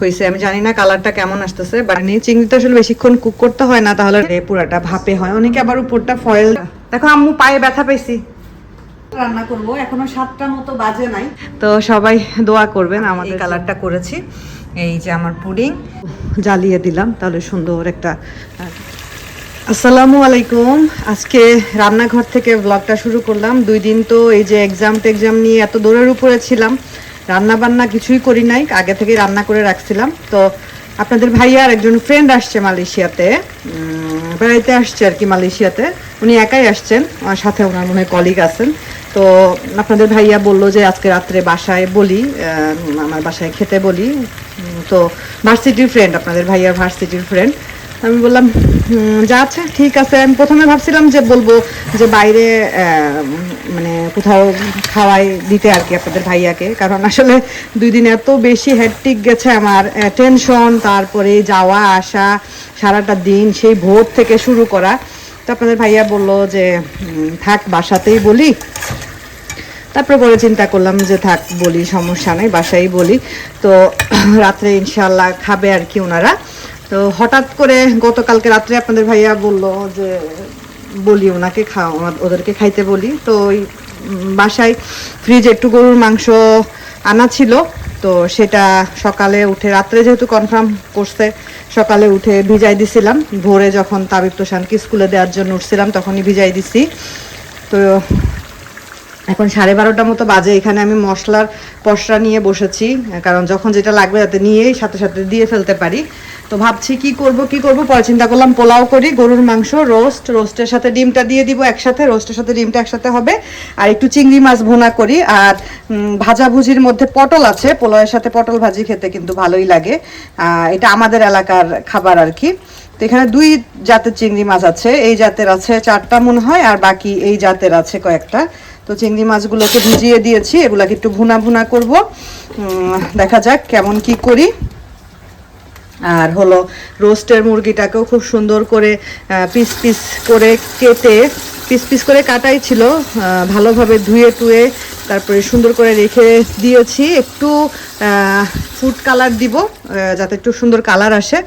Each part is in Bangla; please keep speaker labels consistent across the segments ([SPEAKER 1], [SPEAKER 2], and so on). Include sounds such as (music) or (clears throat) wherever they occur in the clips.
[SPEAKER 1] হয়েছে। আমি জানি না কালারটা কেমন আসতেছে বাট চিংড়িটা আসলে বেশিক্ষণ কুক করতে হয় না তাহলে পুরাটা ভাপে হয়। অনেকে আবার উপরটা ফয়েল দেখো আম্মু পায়ে ব্যথা পেয়েছি। রান্না করব এখনও সাতটা মতো বাজে নাই। তো সবাই দোয়া করবেন আমাদের কালারটা করেছি। এই যে আমার পুডিং। জ্বালিয়ে দিলাম তাহলে সুন্দর একটা আসসালামু আলাইকুম। আজকে রান্নাঘর থেকে ব্লগটা শুরু করলাম। দুই দিন তো এই যে এক্সাম টেক্সাম নিয়ে এত দৌড়ের উপরে ছিলাম। রান্না বান্না কিছুই করি নাই, আগে থেকে রান্না করে রাখছিলাম। তো আপনাদের ভাইয়া আর একজন ফ্রেন্ড আসছে মালয়েশিয়াতে বেড়াইতে আসছে আর কি মালয়েশিয়াতে। উনি একাই আসছেন আমার সাথে ওনার মনে হয় কলিগ আছেন। তো আপনাদের ভাইয়া বলল যে আজকে রাত্রে বাসায় বলি আমার বাসায় খেতে বলি। তো ভার্সিটির ফ্রেন্ড আপনাদের ভাইয়ার ভার্সিটির ফ্রেন্ড আমি বললাম "হুম, যা আচ্ছা ঠিক আছে। আমি প্রথমে ভাবছিলাম যে বলব যে বাইরে মানে কোথাও খাওয়াই দিতে আর কি আপনাদের ভাইয়াকে। কারণ আসলে দুই দিন এত বেশি হ্যাটটিক গেছে আমার টেনশন তারপরে যাওয়া আসা সারাটা দিন সেই ভোর থেকে শুরু করা। তো আপনাদের ভাইয়া বলল যে থাক বাসাতেই বলি। তারপরে পরে চিন্তা করলাম যে থাক বলি সমস্যা নেই বাসায় বলি। তো রাত্রে ইনশাল্লাহ খাবে আর কি ওনারা। তো হঠাৎ করে গতকালকে রাত্রে আপনাদের ভাইয়া বলল যে, বলি ওনাকে খা ওদেরকে খাইতে বলি। তো ওই বাসায় ফ্রিজে একটু গরুর মাংস আনা ছিল। তো সেটা সকালে উঠে, রাত্রে যেহেতু কনফার্ম করছে, সকালে উঠে ভিজাই দিছিলাম। ভোরে যখন তাবিব তোষানকে স্কুলে দেওয়ার জন্য উঠছিলাম, তখনই ভিজাই দিছি। তো এখন সাড়ে বারোটা মতো বাজে, এখানে আমি মশলার পশরা নিয়ে বসেছি। কারণ যখন যেটা লাগবে তাতে নিয়েই সাথে সাথে দিয়ে ফেলতে পারি। তো ভাবছি কি করব কি করব? পরে চিন্তা করলাম পোলাও করি, গরুর মাংস রোস্ট রোস্টের সাথে ডিমটা দিয়ে দিব একসাথে রোস্টের সাথে ডিমটা একসাথে হবে। আর একটু চিংড়ি মাছ ভুনা করি, আর ভাজাভুজির মধ্যে পটল আছে, পোলাওয়ের সাথে পটল ভাজি খেতে কিন্তু ভালোই লাগে। এটা আমাদের এলাকার খাবার আর কি। তো এখানে দুই জাতের চিংড়ি মাছ আছে, এই জাতের আছে চারটা মনে হয়, আর বাকি এই জাতের আছে কয়েকটা। তো চিংড়ি মাছগুলোকে ভিজিয়ে দিয়েছি, এগুলাকে একটু ভুনা ভুনা করব। দেখা যাক কেমন কি করি। আর হলো রোস্টের মুরগিটাকেও খুব সুন্দর করে পিস পিস করে কেটে, পিস পিস করে কাটাই ছিল ভালোভাবে ধুয়ে টুয়ে তারপরে সুন্দর করে রেখে দিয়েছি। একটু ফুড কালার দিব যাতে একটু সুন্দর কালার আসে।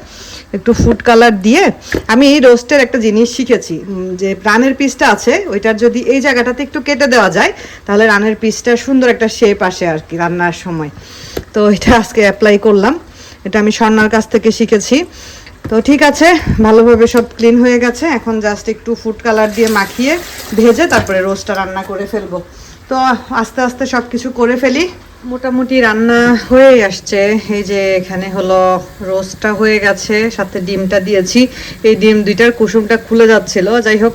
[SPEAKER 1] একটু ফুড কালার দিয়ে আমি এই রোস্টের একটা জিনিস শিখেছি যে রানের পিসটা আছে, ওইটার যদি এই জায়গাটাতে একটু কেটে দেওয়া যায়, তাহলে রানের পিসটা সুন্দর একটা শেপ আসে আর কি রান্নার সময়। তো এটা আজকে অ্যাপ্লাই করলাম। এটা আমি স্বর্ণার কাছ থেকে শিখেছি। তো ঠিক আছে, ভালোভাবে সব ক্লিন হয়ে গেছে। এখন জাস্ট একটু ফুড কালার দিয়ে মাখিয়ে ভেজে তারপরে রোস্টটা রান্না করে ফেলব। তো আস্তে আস্তে সব কিছু করে ফেলি। মোটামুটি রান্না হয়েই আসছে। এই যে এখানে হলো রোস্টটা হয়ে গেছে, সাথে ডিমটা দিয়েছি। এই ডিম দুইটার কুসুমটা খুলে যাচ্ছিল। যাই হোক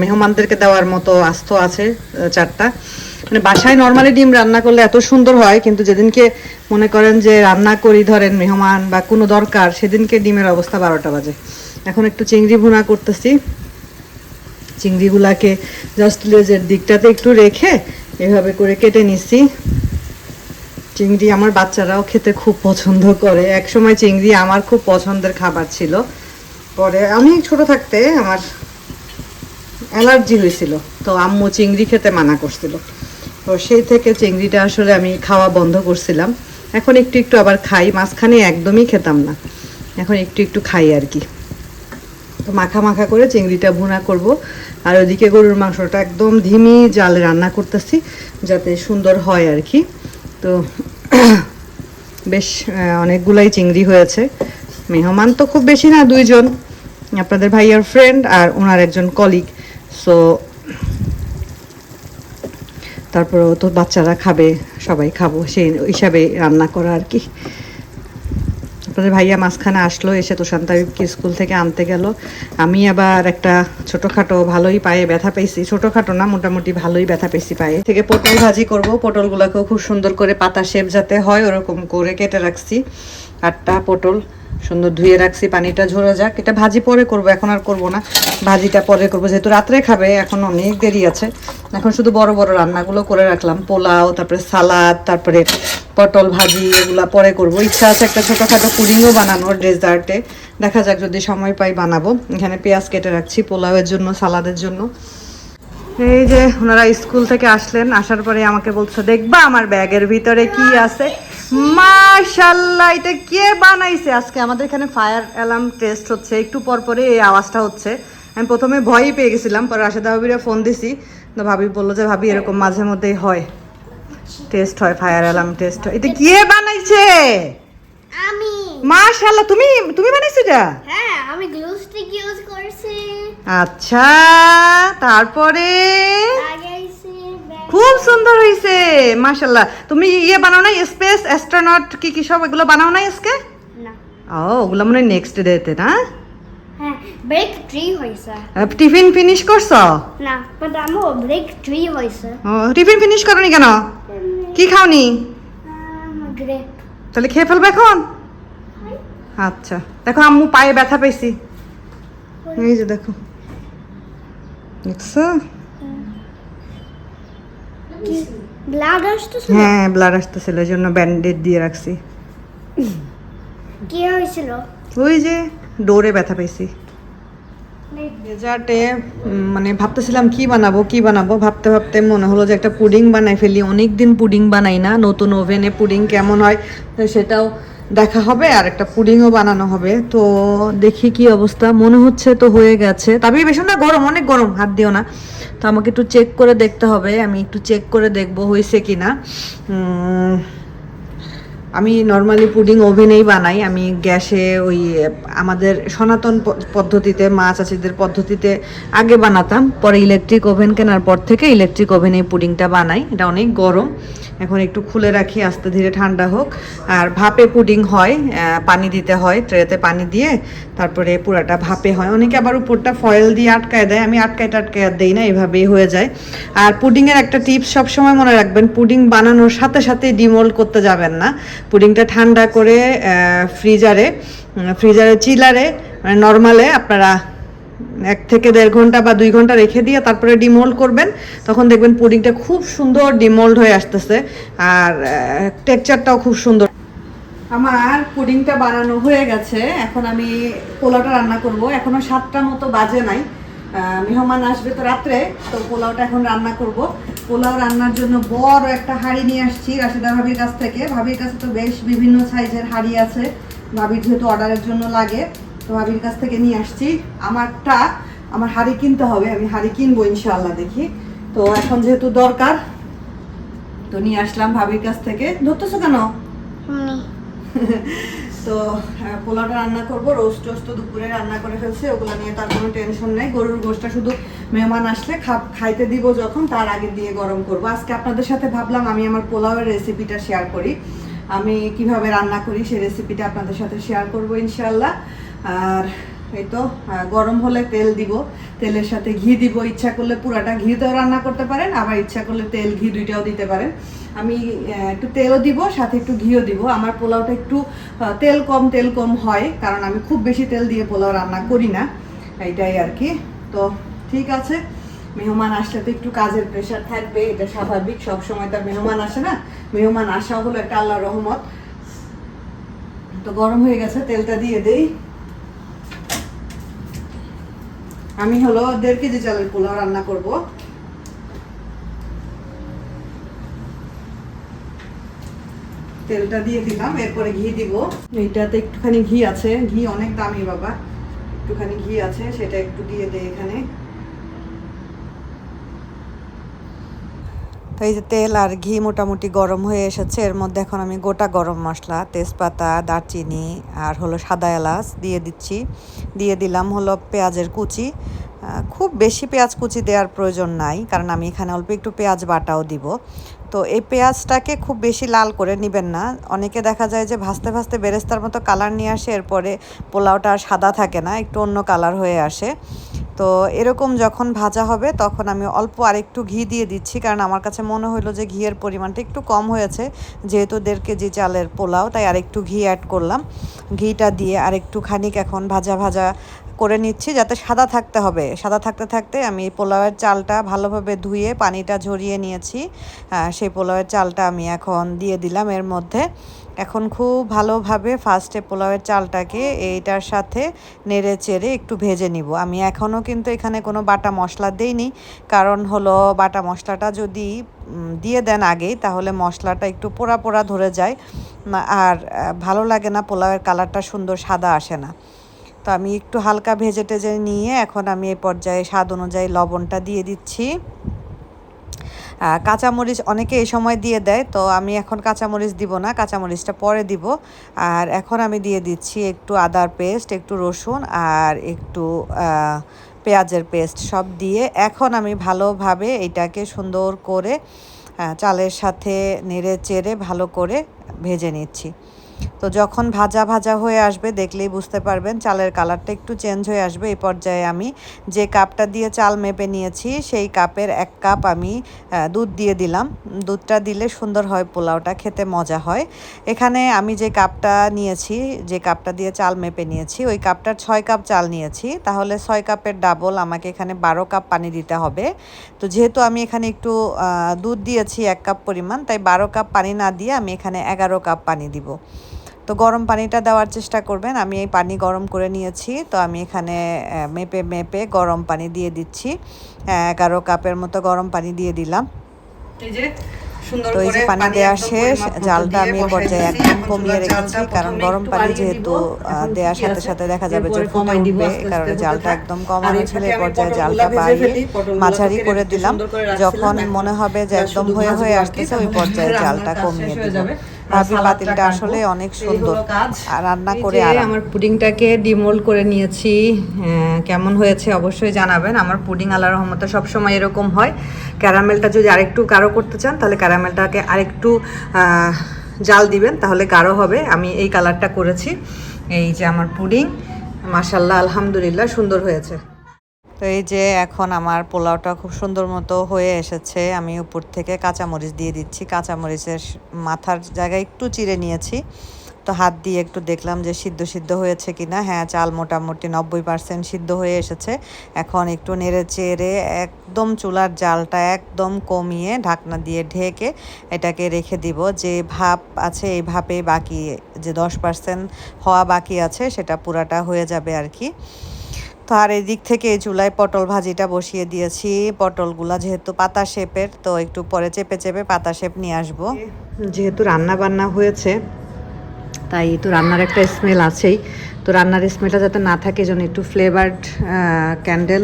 [SPEAKER 1] মেহমানদেরকে দেওয়ার মতো আস্ত আছে চারটা। মানে বাসায় নর্মালি ডিম রান্না করলে এত সুন্দর হয়, কিন্তু যেদিনকে মনে করেন যে রান্না করি ধরেন মেহমান বা কোনো দরকার, সেদিনকে ডিমের অবস্থা বারোটা বাজে। এখন একটু চিংড়ি ভুনা করতেছি। চিংড়িগুলাকে জাস্ট লেজের দিকটাতে একটু রেখে এভাবে করে কেটে নিচ্ছি। চিংড়ি আমার বাচ্চারাও খেতে খুব পছন্দ করে। এক সময় চিংড়ি আমার খুব পছন্দের খাবার ছিল। পরে আমি ছোট থাকতে আমার অ্যালার্জি হয়েছিল, তো আম্মু চিংড়ি খেতে মানা করছিল। তো সেই থেকে চিংড়িটা আসলে আমি খাওয়া বন্ধ করছিলাম। এখন একটু একটু আবার খাই, মাঝখানে একদমই খেতাম না। এখন একটু একটু খাই আর কি। তো মাখা মাখা করে চিংড়িটা ভুনা করব। আর ওদিকে গরুর মাংসটা একদম ধিমি জালে রান্না করতেছি, যাতে সুন্দর হয় আর কি। তো (clears throat) বেশ অনেকগুলাই চিংড়ি হয়েছে। মেহমান তো খুব বেশি না, দুইজন। আপনাদের ভাইয়ার ফ্রেন্ড আর ওনার একজন কলিগ সো তারপরেও তো বাচ্চারা খাবে, সবাই খাব, সেই হিসাবে রান্না করা আর কি। তারপরে ভাইয়া মাঝখানে আসলো, এসে তো শান্তাবিবকে স্কুল থেকে আনতে গেল। আমি আবার একটা ছোটোখাটো ভালোই পায়ে ব্যথা পেয়েছি। ছোটোখাটো না, মোটামুটি ভালোই ব্যথা পেয়েছি পায়ে। থেকে পটল ভাজি করব, পটলগুলোকেও খুব সুন্দর করে পাতা শেপ যাতে হয়, ওরকম করে কেটে রাখছি। আটটা পটল। সুন্দর ধুয়ে রাখছি, পানিটা ঝরে যাক। এটা ভাজি পরে করব, এখন আর করব না। ভাজিটা পরে করব, যেহেতু রাত্রে খাবে, এখন অনেক দেরি আছে। এখন শুধু বড় বড় রান্নাগুলো করে রাখলাম। পোলাও, তারপরে সালাদ, তারপরে পটল ভাজি, এগুলা পরে করব। ইচ্ছা আছে একটা ছোটোখাটো পুডিংও বানানোর ডেজার্টে। দেখা যাক, যদি সময় পাই বানাবো। এখানে পেঁয়াজ কেটে রাখছি পোলাওয়ের জন্য, সালাদের জন্য। এই যে, ওনারা স্কুল থেকে আসলেন, আসার পরে আমাকে বলছে, দেখবা আমার ব্যাগের ভিতরে কি আছে? মাশাল্লাহ এটা কে বানাইছে? আজকে আমাদের এখানে ফায়ার অ্যালার্ম টেস্ট হচ্ছে। একটু পর পরে এই আওয়াজটা হচ্ছে। আমি প্রথমে ভয়ই পেয়ে গেছিলাম পরে রাশেদা ভাবিরা ফোন দিছি। তো ভাবি বলল যে ভাবি এরকম মাঝে মধ্যেই হয়। টেস্ট হয় ফায়ার অ্যালার্ম টেস্ট হয়। এটা কে বানাইছে?
[SPEAKER 2] আমি।
[SPEAKER 1] মাশাল্লাহ তুমি তুমি বানাইছো এটা?
[SPEAKER 2] হ্যাঁ আমি গ্লু স্টিক ইউজ করছি।
[SPEAKER 1] আচ্ছা তারপরে? খুব সুন্দর হয়েছে মাশাল্লাহ তুমি ইয়ে বানাও না স্পেস অ্যাস্ট্রোনট কি কি সব এগুলো বানাও না আজকে?
[SPEAKER 2] না।
[SPEAKER 1] ও ওগুলো মনে হয় নেক্সট ডেতে না?
[SPEAKER 2] হ্যাঁ ব্রেক ট্রি হয়েছে
[SPEAKER 1] টিফিন ফিনিশ করছ?
[SPEAKER 2] না বাট আমার ব্রেক ট্রি হয়েছে
[SPEAKER 1] ও টিফিন ফিনিশ করনি কেন? কি খাওনি?
[SPEAKER 2] গ্রেপ
[SPEAKER 1] তাহলে খেয়ে ফেলবে এখন? আচ্ছা দেখো আম্মু পায়ে ব্যথা পেয়েছি। এই যে দেখো। দেখছ?
[SPEAKER 2] ব্লাড আসতেছিল
[SPEAKER 1] হ্যাঁ ব্লাড আসতেছিল ওই জন্য ব্যান্ডেড দিয়ে রাখছি।
[SPEAKER 2] কি হয়েছিল?
[SPEAKER 1] ওই যে ডোরে ব্যথা পেয়েছি। ডেজার্টে মানে ভাবতেছিলাম কি বানাবো কি বানাবো ভাবতে ভাবতে মনে হলো যে একটা পুডিং বানাই ফেলি। অনেক দিন পুডিং বানাই না নতুন ওভেনে পুডিং কেমন হয় সেটাও দেখা হবে আর একটা পুডিংও বানানো হবে। তো দেখি কি অবস্থা। মনে হচ্ছে তো হয়ে গেছে। তবে, বেশি না গরম, অনেক গরম, হাত দিও না। তো আমাকে একটু চেক করে দেখতে হবে। আমি একটু চেক করে দেখব হয়েছে কি না আমি নর্মালি পুডিং ওভেনেই বানাই। আমি গ্যাসে ওই, আমাদের সনাতন পদ্ধতিতে, মা চাচিদের পদ্ধতিতে আগে বানাতাম, পরে ইলেকট্রিক ওভেন কেনার পর থেকে ইলেকট্রিক ওভেনে পুডিংটা বানাই। এটা অনেক গরম। এখন একটু খুলে রাখি, আস্তে ধীরে ঠান্ডা হোক। আর ভাপে পুডিং হয় পানি দিতে হয় ট্রেতে পানি দিয়ে তারপরে পুরাটা ভাপে হয়। অনেকে আবার উপরটা ফয়েল দিয়ে আটকায় দেয়। আমি আটকায় টাটকায় দেই না, এভাবেই হয়ে যায়। আর পুডিংয়ের একটা টিপস সবসময় মনে রাখবেন পুডিং বানানোর সাথে সাথে ডিমোল্ড করতে যাবেন না। পুডিংটা ঠান্ডা করে ফ্রিজারে ফ্রিজারে চিলারে মানে নর্মালে আপনারা এক থেকে দেড় ঘণ্টা বা দুই ঘণ্টা রেখে দিয়ে তারপরে ডিমোল্ড করবেন, তখন দেখবেন পুডিংটা খুব সুন্দর ডিমোল্ড হয়ে আসতেছে আর টেক্সচারটাও খুব সুন্দর। আমার পুডিংটা বানানো হয়ে গেছে, এখন আমি পোলাটা রান্না করব, এখনও সাতটা মতো বাজে নাই। মেহমান আসবে তো রাত্রে তো পোলাওটা এখন রান্না করব। পোলাও রান্নার জন্য বড় একটা হাঁড়ি নিয়ে আসছি রাশিদা ভাবির কাছ থেকে। ভাবির কাছে তো বেশ বিভিন্ন সাইজের হাঁড়ি আছে। ভাবির যেহেতু অর্ডারের জন্য লাগে তো ভাবির কাছ থেকে নিয়ে আসছি। আমারটা আমার হাঁড়ি কিনতে হবে আমি হাঁড়ি কিনবো ইনশাল্লাহ দেখি। তো এখন যেহেতু দরকার তো নিয়ে আসলাম ভাবির কাছ থেকে। ধরতেছো কেন? (laughs) তো পোলাটা পোলাওটা রান্না করব, রোস্ট টোস্ট তো দুপুরে রান্না করে ফেলছে, ওগুলো নিয়ে তার কোনো টেনশন নেই। গরুর গোশটা শুধু মেহমান আসলে খাইতে দিব যখন, তার আগে দিয়ে গরম করব। আজকে আপনাদের সাথে ভাবলাম আমি আমার পোলাওয়ের রেসিপিটা শেয়ার করি। আমি কীভাবে রান্না করি সেই রেসিপিটা আপনাদের সাথে শেয়ার করব ইনশাল্লাহ আর এই তো গরম হলে তেল দিব, তেলের সাথে ঘি দিব, ইচ্ছা করলে পুরাটা ঘিতেও রান্না করতে পারেন, আবার ইচ্ছা করলে তেল, ঘি দুইটাও দিতে পারেন। আমি একটু তেলও দিব, সাথে একটু ঘিও দিব। আমার পোলাওটা একটু তেল কম তেল কম হয়, কারণ আমি খুব বেশি তেল দিয়ে পোলাও রান্না করি না, এইটাই আর কি। তো ঠিক আছে, মেহমান আসলে তো একটু কাজের প্রেশার থাকবে, এটা স্বাভাবিক সব সময় তার মেহমান আসে না। মেহমান আসা হলো একটা আল্লাহ রহমত। তো গরম হয়ে গেছে, তেলটা দিয়ে দেই। আমি হলো দেড় কেজি চালের পোলাও রান্না করব। তেলটা দিয়ে দিলাম, এরপরে ঘি দিব। এইটাতে একটুখানি ঘি আছে। ঘি অনেক দামি বাবা। একটুখানি ঘি আছে, সেটা একটু দিয়ে দেয় এখানে। তো এই যে তেল আর ঘি মোটামুটি গরম হয়ে এসেছে, এর মধ্যে এখন আমি গোটা গরম মশলা, তেজপাতা, দারচিনি আর হলো সাদা এলাচ দিয়ে দিচ্ছি। দিয়ে দিলাম হলো পেঁয়াজের কুচি। খুব বেশি পেঁয়াজ কুচি দেওয়ার প্রয়োজন নাই, কারণ আমি এখানে অল্প একটু পেঁয়াজ বাটাও দিব। তো এই পেঁয়াজটাকে খুব বেশি লাল করে নেবেন না। অনেকে দেখা যায় যে ভাজতে ভাজতে বেরেস্তার মতো কালার নিয়ে আসে, এরপরে পোলাওটা সাদা থাকে না, একটু অন্য কালার হয়ে আসে। তো এরকম যখন ভাজা হবে, তখন আমি অল্প আরেকটু ঘি দিয়ে দিচ্ছি। কারণ আমার কাছে মনে হলো যে ঘিয়ের পরিমাণটা একটু কম হয়েছে। যেহেতু দেড় কেজি চালের পোলাও, তাই আরেকটু ঘি অ্যাড করলাম। ঘিটা দিয়ে আরেকটু খানিক এখন ভাজা ভাজা করে নিচ্ছি, যাতে সাদা থাকতে হবে। সাদা থাকতে থাকতে আমি পোলাওয়ের চালটা ভালোভাবে ধুয়ে পানিটা ঝরিয়ে নিয়েছি। সেই পোলাওয়ের চালটা আমি এখন দিয়ে দিলাম এর মধ্যে।
[SPEAKER 3] এখন খুব ভালোভাবে ফার্স্টে পোলাওয়ের চালটাকে এইটার সাথে নেড়ে চেড়ে একটু ভেজে নিব। আমি এখনও কিন্তু এখানে কোনো বাটা মশলা দেইনি। কারণ হলো বাটা মশলাটা যদি দিয়ে দেন আগেই, তাহলে মশলাটা একটু পোড়া পোড়া ধরে যায়। আর ভালো লাগে না পোলাওয়ের কালারটা সুন্দর সাদা আসে না। তো আমি একটু হালকা ভেজে টেজে নিয়ে এখন আমি এই পর্যায়ে স্বাদ অনুযায়ী লবণটা দিয়ে দিচ্ছি। কাঁচামরিচ অনেকে এই সময় দিয়ে দেয়, তো আমি এখন কাঁচামরিচ দিব না, কাঁচামরিচটা পরে দিব। আর এখন আমি দিয়ে দিচ্ছি একটু আদার পেস্ট, একটু রসুন আর একটু পেঁয়াজের পেস্ট সব দিয়ে এখন আমি ভালোভাবে এটাকে সুন্দর করে চালের সাথে নেড়ে চেড়ে ভালো করে ভেজে নিচ্ছি। তো যখন ভাজা ভাজা হয়ে আসবে, দেখলেই বুঝতে পারবেন চালের কালারটা একটু চেঞ্জ হয়ে আসবে। এই পর্যায়ে আমি যে কাপটা দিয়ে চাল মেপে নিয়েছি, সেই কাপের এক কাপ আমি দুধ দিয়ে দিলাম। দুধটা দিলে সুন্দর হয় পোলাওটা, খেতে মজা হয়। এখানে আমি যে কাপটা নিয়েছি, যে কাপটা দিয়ে চাল মেপে নিয়েছি, ওই কাপটার ছয় কাপ চাল নিয়েছি। তাহলে ছয় কাপের ডাবল আমাকে এখানে বারো কাপ পানি দিতে হবে। তো যেহেতু আমি এখানে একটু দুধ দিয়েছি এক কাপ পরিমাণ, তাই বারো কাপ পানি না দিয়ে আমি এখানে এগারো কাপ পানি দিব। তো গরম পানিটা দেওয়ার চেষ্টা করবেন। আমি এই পানি গরম করে নিয়েছি। তো আমি এখানে মেপে মেপে গরম পানি দিয়ে দিচ্ছি। এগারো কাপের মতো গরম পানি দিয়ে দিলাম। তো এই যে পানি দেওয়া শেষ। জালটা আমি পর্যায়ে একদম কমিয়ে রেখেছি। কারণ গরম পানি যেহেতু দেওয়ার সাথে সাথে দেখা যাবে যে ফুটে উঠবে। কারণে জালটা একদম। কমানো ছিল
[SPEAKER 1] এই
[SPEAKER 3] পর্যায়ে জালটা বাড়িয়ে মাঝারি করে দিলাম। যখন মনে হবে যে একদম হয়ে হয়ে আসতেছে ওই পর্যায়ে জালটা কমিয়ে
[SPEAKER 1] শেষ
[SPEAKER 3] দিব
[SPEAKER 1] যাবে। আর
[SPEAKER 3] ভাবি
[SPEAKER 1] সালাদটা
[SPEAKER 3] পাতিলটা আসলে অনেক সুন্দর। আর রান্না করে
[SPEAKER 1] যে
[SPEAKER 3] আরাম।
[SPEAKER 1] আমার পুডিংটাকে ডিমোল্ড করে নিয়েছি। হ্যাঁ, কেমন হয়েছে অবশ্যই জানাবেন। আমার পুডিং আল্লাহ রহমতে সবসময় এরকম হয়। ক্যারামেলটা যদি আরেকটু গাঢ় করতে চান তাহলে ক্যারামেলটাকে আরেকটু জাল দিবেন তাহলে গাঢ় হবে। আমি এই কালারটা করেছি। এই যে আমার পুডিং। মাশাল্লাহ আলহামদুলিল্লাহ সুন্দর হয়েছে।
[SPEAKER 3] তো এই যে এখন আমার পোলাওটা খুব সুন্দর মতো হয়ে এসেছে, আমি উপর থেকে কাঁচামরিচ দিয়ে দিচ্ছি। কাঁচামরিচের মাথার জায়গায় একটু চিড়ে নিয়েছি। তো হাত দিয়ে একটু দেখলাম যে সিদ্ধ সিদ্ধ হয়েছে কিনা। হ্যাঁ চাল মোটামুটি নব্বই পার্সেন্ট সিদ্ধ হয়ে এসেছে। এখন একটু নেড়ে চেড়ে একদম চুলার জালটা একদম কমিয়ে ঢাকনা দিয়ে ঢেকে এটাকে রেখে দিব। যে ভাপ আছে, এই ভাপে বাকি যে দশ পার্সেন্ট হওয়া বাকি আছে, সেটা পুরাটা হয়ে যাবে আর কি। তো আর এদিক থেকে চুলায় পটল ভাজিটা বসিয়ে দিয়েছি। পটলগুলা যেহেতু পাতা শেপের, তো একটু পরে চেপে চেপে পাতা শেপ নিয়ে আসব।
[SPEAKER 1] যেহেতু রান্না বান্না হয়েছে, তাই তো রান্নার একটা স্মেল আছেই। তো রান্নার স্মেলটা যাতে না থাকে জন্য একটু ফ্লেভার্ড ক্যান্ডেল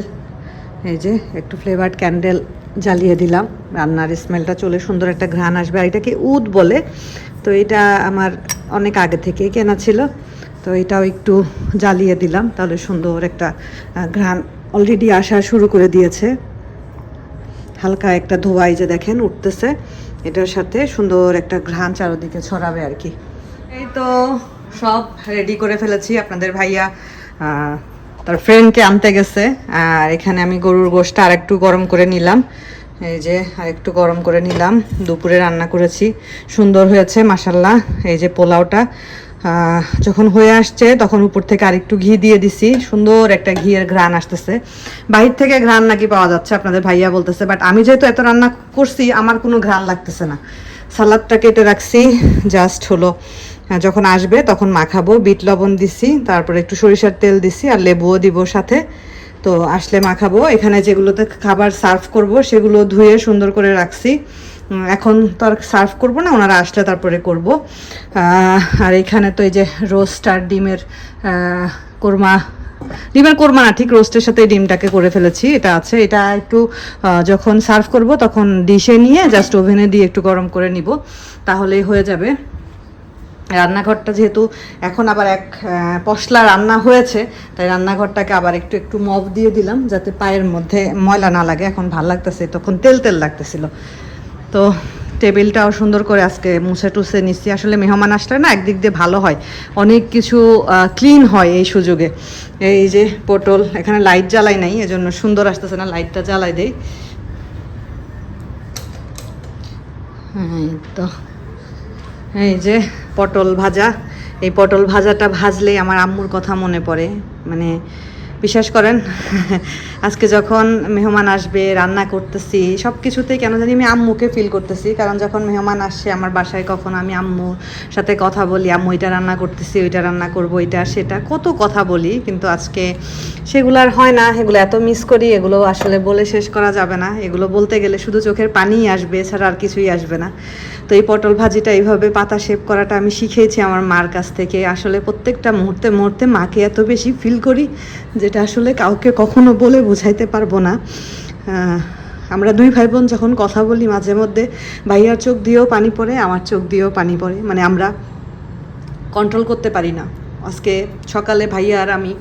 [SPEAKER 1] এই যে একটু ফ্লেভার্ড ক্যান্ডেল জ্বালিয়ে দিলাম। রান্নার স্মেলটা চলে, সুন্দর একটা ঘ্রাণ আসবে। আর এটাকে উদ বলে, তো এটা আমার অনেক আগে থেকেই কেনা ছিল। তো এটাও একটু জ্বালিয়ে দিলাম, তাহলে সুন্দর একটা ঘ্রাণ অলরেডি আসা শুরু করে দিয়েছে। হালকা একটা ধোয়াই যে দেখেন উঠতেছে, এটার সাথে সুন্দর একটা ঘ্রাণ চারোদিকে ছড়াবে আর কি। এই তো সব রেডি করে ফেলেছি, আপনাদের ভাইয়া তার ফ্রেন্ডকে আনতে গেছে, আর এখানে আমি গরুর গোশটা আর একটু গরম করে নিলাম। এই যে আর একটু গরম করে নিলাম, দুপুরে রান্না করেছি, সুন্দর হয়েছে মাসাল্লাহ এই যে পোলাওটা যখন হয়ে আসছে, তখন উপর থেকে আরেকটু ঘি দিয়ে দিছি। সুন্দর একটা ঘিয়ের ঘ্রাণ আসতেছে। বাহির থেকে ঘ্রাণ নাকি পাওয়া যাচ্ছে, আপনাদের ভাইয়া বলতেছে। বাট আমি যেহেতু এত রান্না করছি, আমার কোনো ঘ্রাণ লাগতেছে না। সালাদটা কেটে রাখছি জাস্ট হলো যখন আসবে তখন মাখাবো। বিট লবণ দিছি, তারপরে একটু সরিষার তেল দিছি আর লেবুও দিব সাথে। তো আসলে মাখাবো। এখানে যেগুলোতে খাবার সার্ভ করব, সেগুলো ধুয়ে সুন্দর করে রাখছি। এখন তো আর সার্ভ করব না, ওনারা আসলে তারপরে করব। আর এখানে তো এই যে রোস্ট আর ডিমের কোরমা ডিমের কোরমা না, ঠিক রোস্টের সাথে ডিমটাকে করে ফেলেছি, এটা আছে। এটা একটু যখন সার্ভ করব, তখন ডিশে নিয়ে জাস্ট ওভেনে দিয়ে একটু গরম করে নিব, তাহলেই হয়ে যাবে। রান্নাঘরটা যেহেতু এখন আবার এক পশলা রান্না হয়েছে, তাই রান্নাঘরটাকে আবার একটু একটু মব দিয়ে দিলাম, যাতে পায়ের মধ্যে ময়লা না লাগে। এখন ভালো লাগতেছে, তখন তেল তেল লাগতেছিল। তো টেবিলটাও সুন্দর করে আজকে মুছে টুছে নিচ্ছি। আসলে মেহমান আসলে না একদিক দিয়ে ভালো হয়। অনেক কিছু ক্লিন হয় এই সুযোগে। এই যে পটল, এখানে লাইট জ্বালাই নাই, এজন্য সুন্দর আসতেছে না লাইটটা জ্বালাই দেই। তো। এই যে পটল ভাজা। এই পটল ভাজাটা ভাজলেই আমার আম্মুর কথা মনে পড়ে। মানে বিশ্বাস করেন, আজকে যখন মেহমান আসবে, রান্না করতেছি সব কিছুতেই কেন জানি আমি আম্মুকে ফিল করতেছি। কারণ যখন মেহমান আসছে আমার বাসায়, কখন আমি আম্মুর সাথে কথা বলি, আম্মু, এটা রান্না করতেছি, ওইটা রান্না করব, এটা, সেটা। কত কথা বলি, কিন্তু আজকে সেগুলো আর হয় না। এগুলো এত মিস করি, এগুলো আসলে বলে শেষ করা যাবে না। এগুলো বলতে গেলে শুধু চোখের পানিই আসবে, এছাড়া আর কিছুই আসবে না। তো এই পটল ভাজিটা এইভাবে পাতা শেপ করাটা আমি শিখেছি আমার মার কাছ থেকে। আসলে প্রত্যেকটা মুহূর্তে মুহূর্তে মাকে এত বেশি ফিল করি যেটা আসলে কাউকে কখনো বলে বোঝাইতে পারব না। আমরা দুই ভাই বোন যখন কথা বলি মাঝে মধ্যে, ভাইয়ার চোখ দিয়েও পানি পড়ে, আমার চোখ দিয়েও পানি পড়ে। মানে আমরা কন্ট্রোল করতে পারি না। আজকে সকালে ভাইয়া আর আমি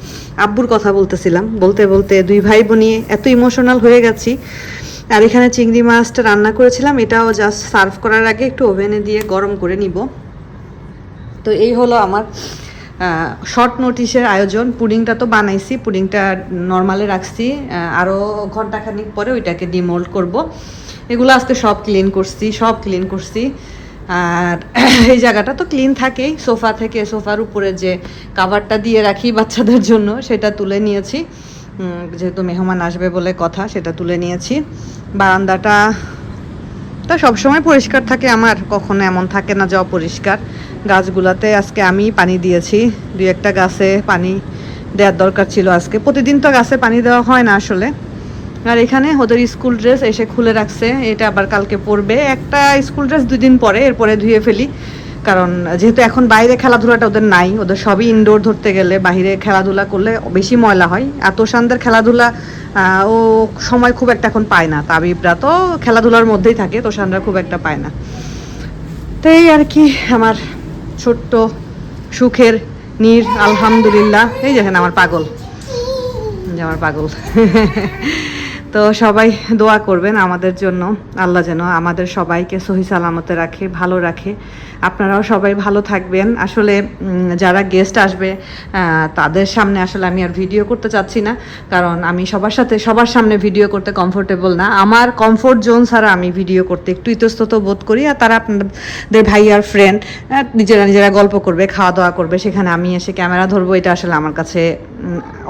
[SPEAKER 1] আব্বুর কথা বলতেছিলাম। বলতে বলতে দুই ভাই বোনিয়ে এত ইমোশনাল হয়ে গেছি। আর এখানে চিংড়ি মাছটা রান্না করেছিলাম, এটাও জাস্ট সার্ভ করার আগে একটু ওভেনে দিয়ে গরম করে নিব। তো এই হলো আমার শর্ট নোটিশের আয়োজন। পুডিংটা তো বানাইছি পুডিংটা নর্মালে রাখছি। আরও ঘন্টাখানিক পরে ওইটাকে ডিমোল্ড করব। এগুলো আজকে সব ক্লিন করছি, সব ক্লিন করছি। আর (coughs) এই জায়গাটা তো ক্লিন থাকেই। সোফা থেকে সোফার উপরে যে কাভারটা দিয়ে রাখি বাচ্চাদের জন্য, সেটা তুলে নিয়েছি। যেহেতু মেহমান আসবে বলে কথা, সেটা তুলে নিয়েছি। বারান্দাটা তা সবসময় পরিষ্কার থাকে আমার, কখনো এমন থাকে না যে অপরিষ্কার। গাছগুলাতে আজকে আমি পানি দিয়েছি। দুই একটা গাছে পানি দেওয়ার দরকার ছিল আজকে। প্রতিদিন তো গাছে পানি দেওয়া হয় না আসলে। আর এখানে ওদের স্কুল ড্রেস এসে খুলে রাখছে। এটা আবার কালকে পরবে। একটা স্কুল ড্রেস দুই দিন পরে এরপরে ধুয়ে ফেলি। কারণ যেহেতু এখন বাইরে খেলাধুলাটা ওদের নাই, ওদের সবই ইনডোর ধরতে গেলে বাইরে খেলাধুলা করলে বেশি ময়লা হয়। আর তোষানদের খেলাধুলা ও সময় খুব একটা এখন পায় না। তাবিবরা তো খেলাধুলার মধ্যেই থাকে, তোষানরা খুব একটা পায় না। তো এই আর কি আমার ছোট্ট সুখের নীর আলহামদুলিল্লাহ। এই দেখেন আমার পাগল। আমার পাগল। (laughs) তো সবাই দোয়া করবেন আমাদের জন্য। আল্লাহ যেন আমাদের সবাইকে সহি সালামতে রাখে, ভালো রাখে। আপনারাও সবাই ভালো থাকবেন। আসলে যারা গেস্ট আসবে তাদের সামনে আসলে আমি আর ভিডিও করতে চাচ্ছি না। কারণ আমি সবার সাথে, সবার সামনে ভিডিও করতে কমফোর্টেবল না। আমার কমফোর্ট জোন ছাড়া আমি ভিডিও করতে একটু ইতস্তত বোধ করি। আর তারা আপনাদের ভাই আর ফ্রেন্ড নিজেরা নিজেরা গল্প করবে, খাওয়া দাওয়া করবে। সেখানে আমি এসে ক্যামেরা ধরবো। এটা আসলে আমার কাছে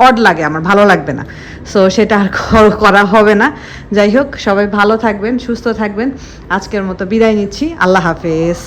[SPEAKER 1] অড লাগে, আমার ভালো লাগবে না। সো সেটা আর করা হবে না। যাই হোক, সবাই ভালো থাকবেন, সুস্থ থাকবেন। আজকের মতো বিদায় নিচ্ছি। আল্লাহ হাফেজ।